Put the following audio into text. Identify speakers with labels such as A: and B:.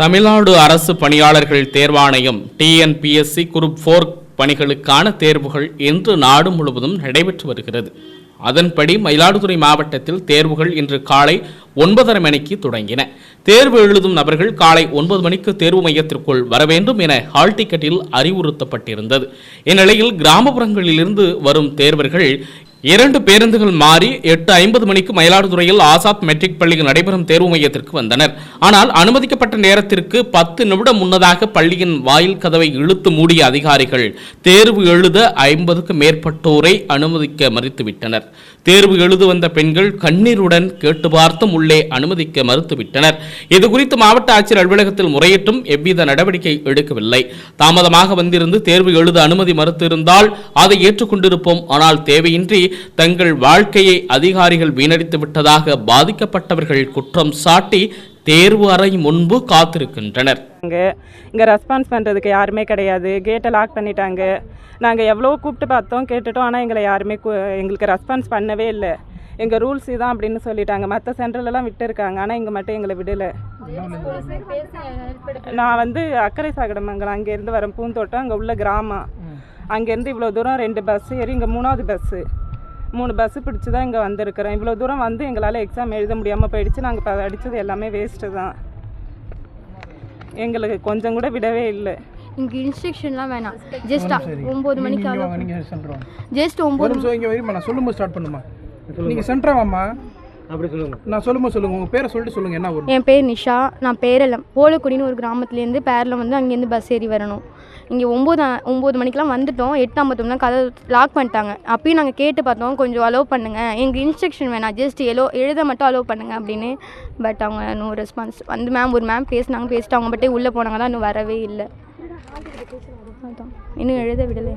A: தமிழ்நாடு அரசு பணியாளர்கள் தேர்வாணையம் டிஎன்பிஎஸ்சி குரூப் ஃபோர் பணிகளுக்கான தேர்வுகள் இன்று நாடு முழுவதும் நடைபெற்று வருகிறது. அதன்படி மயிலாடுதுறை மாவட்டத்தில் தேர்வுகள் இன்று காலை ஒன்பதரை மணிக்கு தொடங்கின. தேர்வு எழுதும் நபர்கள் காலை ஒன்பது மணிக்கு தேர்வு மையத்திற்குள் வர வேண்டும் என ஹால் டிக்கெட்டில் அறிவுறுத்தப்பட்டிருந்தது. இந்நிலையில் கிராமப்புறங்களிலிருந்து வரும் தேர்வர்கள் இரண்டு பேருந்துகள் மாறி எட்டு ஐம்பது மணிக்கு மயிலாடுதுறையில் ஆசாத் மெட்ரிக் பள்ளியில் நடைபெறும் தேர்வு மையத்திற்கு வந்தனர். ஆனால் அனுமதிக்கப்பட்ட நேரத்திற்கு பத்து நிமிடம் முன்னதாக பள்ளியின் வாயில் கதவை இழுத்து மூடிய அதிகாரிகள் தேர்வு எழுத ஐம்பதுக்கு மேற்பட்டோரை அனுமதிக்க மறுத்துவிட்டனர். தேர்வு எழுத வந்த பெண்கள் கண்ணீருடன் கேட்டு பார்த்தும் உள்ளே அனுமதிக்க மறுத்துவிட்டனர். இது குறித்து மாவட்ட ஆட்சியர் அலுவலகத்தில் முறையிட்டும் எவ்வித நடவடிக்கை எடுக்கவில்லை. தாமதமாக வந்திருந்து தேர்வு எழுத அனுமதி மறுத்திருந்தால் அதை ஏற்றுக்கொண்டிருப்போம். ஆனால் தேவையின்றி தங்கள் வாழ்க்கையை அதிகாரிகள் வீணடித்து விட்டதாக பாதிக்கப்பட்டவர்கள் குற்றம் சாட்டி தேர்வு அறை முன்பு காத்திருக்கின்றனர்.
B: இங்கே இங்கே ரெஸ்பான்ஸ் பண்ணுறதுக்கு யாருமே கிடையாது. கேட்டை லாக் பண்ணிட்டாங்க. நாங்கள் எவ்வளோ கூப்பிட்டு பார்த்தோம் கேட்டுட்டோம் ஆனால் எங்களை யாருமே எங்களுக்கு ரெஸ்பான்ஸ் பண்ணவே இல்லை. எங்கள் ரூல்ஸ் இதான் அப்படின்னு சொல்லிட்டாங்க. மற்ற சென்டர்லலாம் விட்டுருக்காங்க. ஆனால் இங்கே மட்டும் எங்களை விடலை. நான் வந்து அக்கரை சாகடமங்கலம். அங்கேருந்து வரேன் பூந்தோட்டம் அங்கே உள்ள கிராமம். அங்கேருந்து இவ்வளோ தூரம் ரெண்டு பஸ் ஏறி இங்கே மூணாவது பஸ்ஸு மூணு பஸ்ஸு பிடிச்சி தான் இங்கே வந்திருக்கிறோம். இவ்வளோ தூரம் வந்து எங்களால் எக்ஸாம் எழுத முடியாமல் போயிடுச்சு. நாங்கள் படித்தது எல்லாமே வேஸ்ட்டு தான். எங்களுக்கு கொஞ்சம் கூட விடவே இல்லை.
C: இங்கே இன்ஸ்ட்ரக்ஷன்லாம் வேணாம். ஜஸ்ட் ஒம்பது மணிக்கு ஜஸ்ட் ஒம்பது
D: நிமிஷம் இங்க வரையுமா நான் சொல்லும்போது ஸ்டார்ட் பண்ணுமா நீங்க சென்டரா
E: அப்படி சொல்லுங்க.
D: நான் சொல்லும்போது சொல்லுங்க. உங்க பேரை சொல்லிட்டு சொல்லுங்க. என்ன வரும்
C: என் பேர் நிஷா. நான் பேரளம். போலக்குடின்னு ஒரு கிராமத்துலேருந்து பேரில் வந்து அங்கேருந்து பஸ் ஏறி வரணும். இங்கே ஒம்பது ஒம்பது மணிக்கெலாம் வந்துட்டோம். எட்டு ஐம்பத்தொன்னா கதை லாக் பண்ணிட்டாங்க. அப்பயும் நாங்கள் கேட்டு பார்த்தோம். கொஞ்சம் அலோவ் பண்ணுங்க. எங்கள் இன்ஸ்ட்ரக்ஷன் வேணாம். ஜஸ்ட் எலோ எழுத மட்டும் அலோவ் பண்ணுங்க அப்படின்னு. பட் அவங்க நோ ரெஸ்பான்ஸ் வந்து மேம் ஒரு மேம் பேசினாங்க பேசிட்டு அவங்க மட்டும் உள்ளே போனாங்க. தான் இன்னும் வரவே இல்லை. அதான். இன்னும் எழுத விடலை.